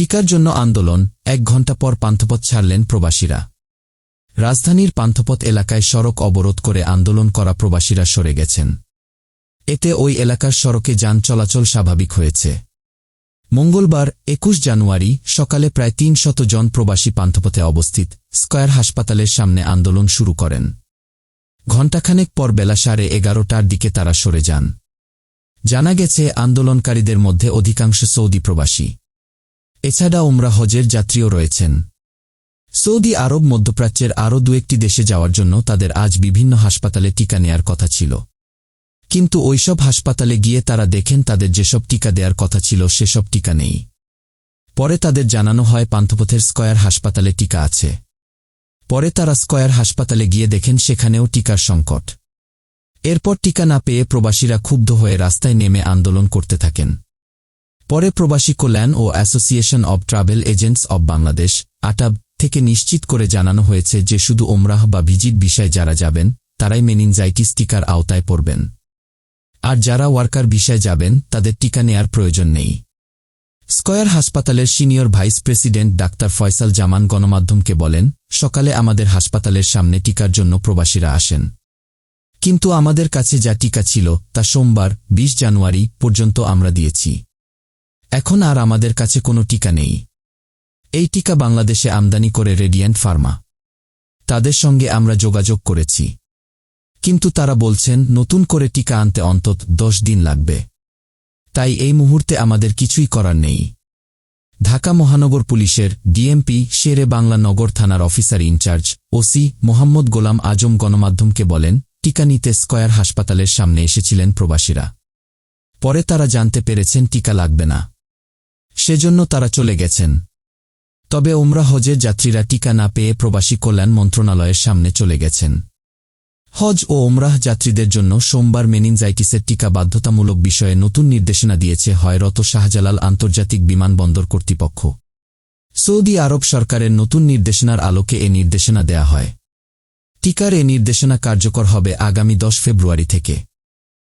টিকার জন্য আন্দোলন এক ঘণ্টা পর পান্থপথ ছাড়লেন প্রবাসীরা। রাজধানীর পান্থপথ এলাকায় সড়ক অবরোধ করে আন্দোলন করা প্রবাসীরা সরে গেছেন। এতে ওই এলাকার সড়কে যান চলাচল স্বাভাবিক হয়েছে। মঙ্গলবার একুশ জানুয়ারি সকালে প্রায় তিন শত জন প্রবাসী পান্থপথে অবস্থিত স্কয়ার হাসপাতালের সামনে আন্দোলন শুরু করেন। ঘণ্টাখানেক পর বেলা সাড়ে এগারোটার দিকে তারা সরে যান। জানা গেছে, আন্দোলনকারীদের মধ্যে অধিকাংশ সৌদি প্রবাসী। এছাড়া ওমরা হজের যাত্রীও রয়েছেন। সৌদি আরব মধ্যপ্রাচ্যের আরও দু একটি দেশে যাওয়ার জন্য তাদের আজ বিভিন্ন হাসপাতালে টিকা নেয়ার কথা ছিল। কিন্তু ওইসব হাসপাতালে গিয়ে তারা দেখেন তাদের যেসব টিকা দেওয়ার কথা ছিল সেসব টিকা নেই। পরে তাদের জানানো হয় পান্থপথের স্কয়ার হাসপাতালে টিকা আছে। পরে তারা স্কয়ার হাসপাতালে গিয়ে দেখেন সেখানেও টিকার সংকট। এরপর টিকা না পেয়ে প্রবাসীরা ক্ষুব্ধ হয়ে রাস্তায় নেমে আন্দোলন করতে থাকেন। পরে প্রবাসী কল্যাণ ও association of travel agents of Bangladesh, ATAB, থেকে নিশ্চিত করে জানানো হয়েছে যে শুধু ওমরাহ বা ভিজিট বিষয়ে যারা যাবেন, তারাই মেনিনজাইটিস টিকার আওতায় পড়বেন। আর যারা ওয়ার্কার ভিসায় যাবেন, তাদের টিকা নেয়ার প্রয়োজন নেই। স্কয়ার হাসপাতালের senior vice president doctor Faisal Zaman গণমাধ্যমকে বলেন, সকালে আমাদের হাসপাতালের সামনে টিকার জন্য প্রবাসীরা আসেন। কিন্তু আমাদের কাছে যা টিকা ছিল, তা সোমবার ২০ জানুয়ারি পর্যন্ত আমরা দিয়েছি। এখন আর আমাদের কাছে কোনো টিকা নেই। এই টিকা বাংলাদেশে আমদানি করে রেডিয়েন্ট ফার্মা। তাদের সঙ্গে আমরা যোগাযোগ করেছি। কিন্তু তারা বলছেন, নতুন করে টিকা আনতে অন্তত দশ দিন লাগবে। তাই এই মুহূর্তে আমাদের কিছুই করার নেই। ঢাকা মহানগর পুলিশের ডিএমপি শেরে বাংলা নগর থানার officer in charge OC Mohammad Golam Azam গণমাধ্যমকে বলেন, টিকা নিতে স্কয়ার হাসপাতালের সামনে এসেছিলেন প্রবাসীরা। পরে তারা জানতে পেরেছেন, টিকা লাগবে না। সেজন্য তারা চলে গেছেন। তবে ওমরা হজের যাত্রীরা টিকা না পেয়ে প্রবাসী কল্যাণ মন্ত্রণালয়ের সামনে চলে গেছেন। হজ ও ওমরাহ যাত্রীদের জন্য সোমবার মেনিনজাইটিসের টিকা বাধ্যতামূলক বিষয়ে নতুন নির্দেশনা দিয়েছে হয়রত শাহজালাল আন্তর্জাতিক বিমানবন্দর কর্তৃপক্ষ। সৌদি আরব সরকারের নতুন নির্দেশনার আলোকে এ নির্দেশনা দেয়া হয়। টিকার এ নির্দেশনা কার্যকর হবে আগামী দশ ফেব্রুয়ারি থেকে।